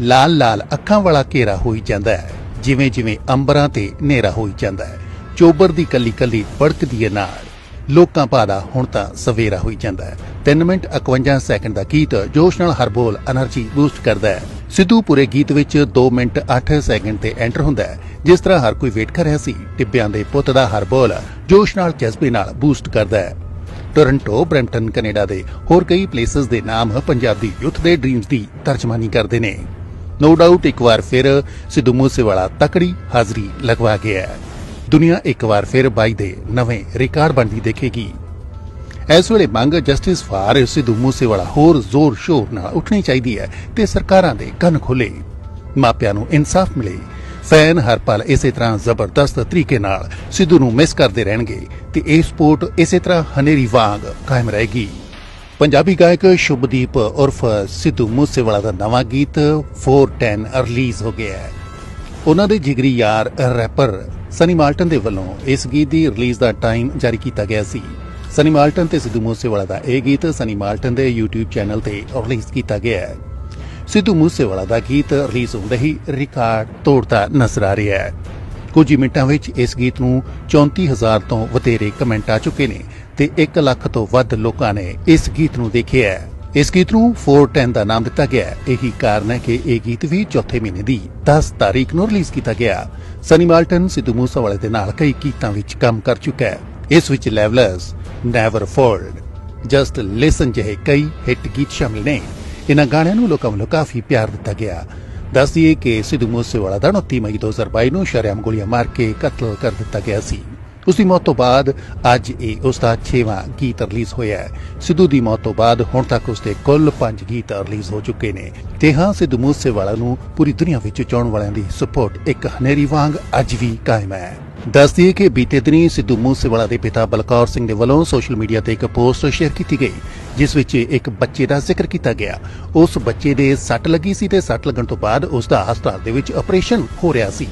ਲਾਲ-ਲਾਲ ਅੱਖਾਂ ਵਾਲਾ ਘੇਰਾ ਹੋਈ ਜਾਂਦਾ ਹੈ। ਜਿਵੇਂ-ਜਿਵੇਂ ਅੰਬਰਾਂ ਤੇ ਹਨੇਰਾ ਹੋਈ ਜਾਂਦਾ ਹੈ। ਚੋਬਰ ਦੀ ਕੱਲੀ-ਕੱਲੀ ਪੜਕਦੀ ਹੈ ਨਾਲ ਲੋਕਾਂ ਪਾਦਾ ਹੁਣ ਤਾਂ ਸਵੇਰਾ ਹੋਈ ਜਾਂਦਾ ਹੈ। 3 ਮਿੰਟ 51 ਸੈਕਿੰਡ ਦਾ ਗੀਤ ਜੋਸ਼ ਨਾਲ ਹਰ ਬੋਲ એનર્ਜੀ ਬੂਸਟ ਕਰਦਾ ਹੈ। ਸਿੱਧੂ ਪੂਰੇ ਗੀਤ ਵਿੱਚ 2 ਮਿੰਟ 8 ਸੈਕਿੰਡ ਤੇ ਐਂਟਰ ਹੁੰਦਾ ਹੈ। ਜਿਸ ਤਰ੍ਹਾਂ ਹਰ ਕੋਈ ਵੇਟ ਕਰ ਰਿਹਾ ਸੀ, ਟਿੱਬਿਆਂ ਦੇ ਪੁੱਤ ਦਾ ਹਰ ਬੋਲ ਜੋਸ਼ ਨਾਲ ਜਜ਼ਬੇ ਨਾਲ ਬੂਸਟ ਕਰਦਾ ਹੈ। ਟੋਰਾਂਟੋ, ਬ੍ਰੈਂਪਟਨ, ਕੈਨੇਡਾ ਦੇ ਹੋਰ ਕਈ ਪਲੇਸਸ ਦੇ ਨਾਮ ਪੰਜਾਬੀ ਯੂਥ ਦੇ ਡ੍ਰੀਮਸ ਦੀ ਤਰਜਮਾਨੀ ਕਰਦੇ ਨੇ। ਨੋ ਡਾਊਟ ਇੱਕ ਵਾਰ ਫਿਰ ਸਿੱਧੂ ਮੂਸੇਵਾਲਾ ਤਕੜੀ ਹਾਜ਼ਰੀ ਲਗਵਾ ਗਿਆ ਹੈ। ਦੁਨੀਆ ਇੱਕ ਵਾਰ ਫਿਰ ਬਾਈ ਦੇ ਨਵੇਂ ਰਿਕਾਰਡ ਬਣਦੀ ਦੇਖੇਗੀ। ਇਸ ਵੇਲੇ ਮੰਗ ਜਸਟਿਸ ਫਾਰ ਸਿੱਧੂ ਮੂਸੇਵਾਲਾ ਹੋਰ ਜ਼ੋਰ ਸ਼ੋਰ ਨਾਲ ਉੱਠਣੀ ਚਾਹੀਦੀ ਹੈ ਤੇ ਸਰਕਾਰਾਂ ਦੇ ਕੰਨ ਖੋਲੇ ਮਾਪਿਆਂ ਨੂੰ ਇਨਸਾਫ ਮਿਲੇ। ਫੈਨ ਹਰ ਪਲ ਇਸੇ ਤਰ੍ਹਾਂ ਜ਼ਬਰਦਸਤ ਤਰੀਕੇ ਨਾਲ ਸਿੱਧੂ ਨੂੰ ਮਿਸ ਕਰਦੇ ਰਹਿਣਗੇ ਤੇ ਇਹ ਸਪੋਰਟ ਇਸੇ ਤਰ੍ਹਾਂ ਹਨੇਰੀ ਵਾਂਗ ਕਾਇਮ ਰਹੇਗੀ। ਪੰਜਾਬੀ ਗਾਇਕ ਸ਼ੁਭਦੀਪ ਉਰਫ ਸਿੱਧੂ ਮੂਸੇਵਾਲਾ ਦਾ ਨਵਾਂ ਗੀਤ 410 ਰਿਲੀਜ਼ ਹੋ ਗਿਆ ਹੈ। ਉਹਨਾਂ ਦੇ ਜਿਗਰੀ ਯਾਰ ਰੈਪਰ ਸਨੀ ਮਾਲਟਨ ਦੇ ਵੱਲੋਂ ਇਸ ਗੀਤ ਦੀ ਰਿਲੀਜ਼ ਦਾ ਟਾਈਮ ਜਾਰੀ ਕੀਤਾ ਗਿਆ ਸੀ। ਸਨੀ ਮਾਲਟਨ ਤੇ ਸਿੱਧੂ ਮੂਸੇਵਾਲਾ ਦਾ ਇਹ ਗੀਤ ਸਨੀ ਮਾਲਟਨ ਦੇ YouTube ਚੈਨਲ ਤੇ ਰਿਲੀਜ਼ ਕੀਤਾ ਗਿਆ ਹੈ। ਸਿੱਧੂ ਮੂਸੇਵਾਲਾ ਦਾ ਗੀਤ ਰਿਲੀਜ਼ ਹੁੰਦੇ ਹੀ ਰਿਕਾਰਡ ਤੋੜਦਾ ਨਜ਼ਰ ਆ ਰਿਹਾ ਹੈ। ਕੁਝ ਮਿੰਟਾਂ ਵਿੱਚ ਇਸ ਗੀਤ ਨੂੰ 34000 ਤੋਂ ਵਧੇਰੇ ਕਮੈਂਟ ਆ ਚੁੱਕੇ ਨੇ ਤੇ 1 ਲੱਖ ਤੋਂ ਵੱਧ ਲੋਕਾਂ ਨੇ ਇਸ ਗੀਤ ਨੂੰ ਦੇਖਿਆ ਹੈ। ਇਸ ਗੀਤ ਨੂੰ 410 ਦਾ ਨਾਮ ਦਿੱਤਾ ਗਿਆ ਇਹੀ ਕਾਰਨ ਹੈ ਕਿ ਇਹ ਗੀਤ ਵੀ ਚੌਥੇ ਮਹੀਨੇ ਦੀ 10 ਤਾਰੀਖ ਨੂੰ ਰਿਲੀਜ਼ ਕੀਤਾ ਗਿਆ। ਸਨੀ ਮਾਲਟਨ ਸਿੱਧੂ ਮੂਸੇਵਾਲੇ ਦੇ ਨਾਲ ਕਈ ਗੀਤਾਂ ਵਿੱਚ ਕੰਮ ਕਰ ਚੁੱਕਾ ਹੈ। ਇਸ ਵਿੱਚ levels never fold just listen ਜਿਹੇ ਕਈ ਹਿੱਟ ਗੀਤ ਸ਼ਾਮਿਲ ਨੇ। ਇਹਨਾਂ ਗਾਣਿਆਂ ਨੂੰ ਲੋਕਾਂ ਵੱਲੋਂ ਕਾਫੀ ਪਿਆਰ ਦਿੱਤਾ ਗਿਆ। ਦੱਸ ਦਈਏ ਕਿ ਸਿੱਧੂ ਮੂਸੇਵਾਲਾ ਦਾ 29 ਮਈ 2022 ਨੂੰ ਸ਼ਰੇਆਮ ਗੋਲੀਆਂ ਮਾਰ ਕੇ ਕਤਲ ਕਰ ਦਿੱਤਾ ਗਿਆ ਸੀ। ਉਸ ਦੀ ਮੌਤ ਤੋਂ ਬਾਅਦ ਅੱਜ ਇਹ ਉਸ ਦਾ 6ਵਾਂ ਗੀਤ ਰਿਲੀਜ਼ ਹੋਇਆ ਹੈ। ਸਿੱਧੂ ਦੀ ਮੌਤ ਤੋਂ ਬਾਅਦ ਹੁਣ ਤੱਕ ਉਸ ਦੇ ਕੁੱਲ 5 ਗੀਤ ਰਿਲੀਜ਼ ਹੋ ਚੁੱਕੇ ਨੇ। ਤੇ ਹਾਂ, ਸਿੱਧੂ ਮੂਸੇਵਾਲਾ ਨੂੰ ਪੂਰੀ ਦੁਨੀਆ ਵਿੱਚ ਚਾਹਣ ਵਾਲਿਆਂ ਦੀ ਸਪੋਰਟ ਇੱਕ ਹਨੇਰੀ ਵਾਂਗ ਅੱਜ ਵੀ ਕਾਇਮ ਹੈ। ਦੱਸ ਦਈਏ ਕਿ ਬੀਤੇ ਦਿਨੀ ਸਿੱਧੂ ਮੂਸੇਵਾਲਾ ਦੇ ਪਿਤਾ ਬਲਕੌਰ ਸਿੰਘ ਦੇ ਵੱਲੋਂ ਸੋਸ਼ਲ ਮੀਡੀਆ ਤੇ ਇੱਕ ਪੋਸਟ ਸ਼ੇਅਰ ਕੀਤੀ ਗਈ। ਜਿਸ ਵਿੱਚ ਇੱਕ ਬੱਚੇ ਦਾ ਜ਼ਿਕਰ ਕੀਤਾ ਗਿਆ। ਉਸ ਬੱਚੇ ਦੇ ਸੱਟ ਲੱਗੀ ਸੀ ਤੇ ਸੱਟ ਲੱਗਣ ਤੋਂ ਬਾਅਦ ਉਸ ਦਾ ਹਸਪਤਾਲ ਦੇ ਵਿੱਚ ਆਪਰੇਸ਼ਨ ਹੋ ਰਿਹਾ ਸੀ।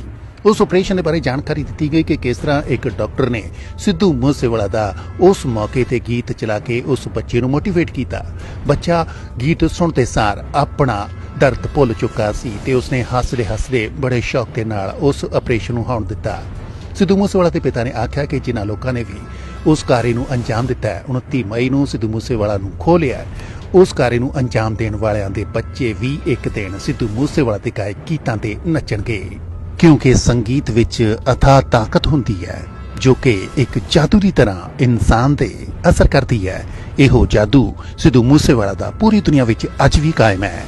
ਉਸ ਆਪਰੇਸ਼ਨ ਦੇ ਬਾਰੇ ਜਾਣਕਾਰੀ ਦਿੱਤੀ ਗਈ ਕਿ ਕਿਸ ਤਰ੍ਹਾਂ ਇੱਕ ਡਾਕਟਰ ਨੇ ਸਿੱਧੂ ਮੂਸੇਵਾਲਾ ਦਾ ਉਸ ਮੌਕੇ ਤੇ ਗੀਤ ਚਲਾ ਕੇ ਉਸ ਬੱਚੇ ਨੂੰ ਮੋਟੀਵੇਟ ਕੀਤਾ। ਬੱਚਾ ਗੀਤ ਸੁਣਦੇ ਸਾਰ ਆਪਣਾ ਦਰਦ ਭੁੱਲ ਚੁੱਕਾ ਸੀ ਤੇ ਉਸਨੇ ਹੱਸਦੇ ਹੱਸਦੇ ਬੜੇ ਸ਼ੌਕ ਦੇ ਨਾਲ ਉਸ ਆਪਰੇਸ਼ਨ ਨੂੰ ਹੋਣ ਦਿੱਤਾ। ਸਿੱਧੂ ਮੂਸੇਵਾਲਾ ਦੇ ਪਿਤਾ ਨੇ ਆਖਿਆ ਕਿ ਜਿਨ੍ਹਾਂ ਲੋਕਾਂ ਨੇ ਵੀ ਉਸ ਕਾਰੇ ਨੂੰ ਅੰਜਾਮ ਦਿੱਤਾ ਹੈ। 29 ਮਈ ਨੂੰ ਸਿੱਧੂ ਮੂਸੇਵਾਲਾ ਨੂੰ ਖੋਹ ਲਿਆ ਉਸ ਕਾਰੇ ਨੂੰ ਅੰਜਾਮ ਦੇਣ ਵਾਲਿਆਂ ਦੇ ਬੱਚੇ ਵੀ ਇੱਕ ਦਿਨ ਸਿੱਧੂ ਮੂਸੇਵਾਲਾ ਦੇ ਗਾਏ ਗੀਤਾਂ ਤੇ ਨੱਚਣਗੇ। ਕਿਉਂਕਿ ਸੰਗੀਤ ਵਿੱਚ ਅਥਾ ਤਾਕਤ ਹੁੰਦੀ ਹੈ, ਜੋ ਕਿ ਇੱਕ ਜਾਦੂ ਦੀ ਤਰ੍ਹਾਂ ਇਨਸਾਨ ਤੇ ਅਸਰ ਕਰਦੀ ਹੈ। ਇਹੋ ਜਾਦੂ ਸਿੱਧੂ ਮੂਸੇਵਾਲਾ ਦਾ ਪੂਰੀ ਦੁਨੀਆ ਵਿੱਚ ਅੱਜ ਵੀ ਕਾਇਮ ਹੈ।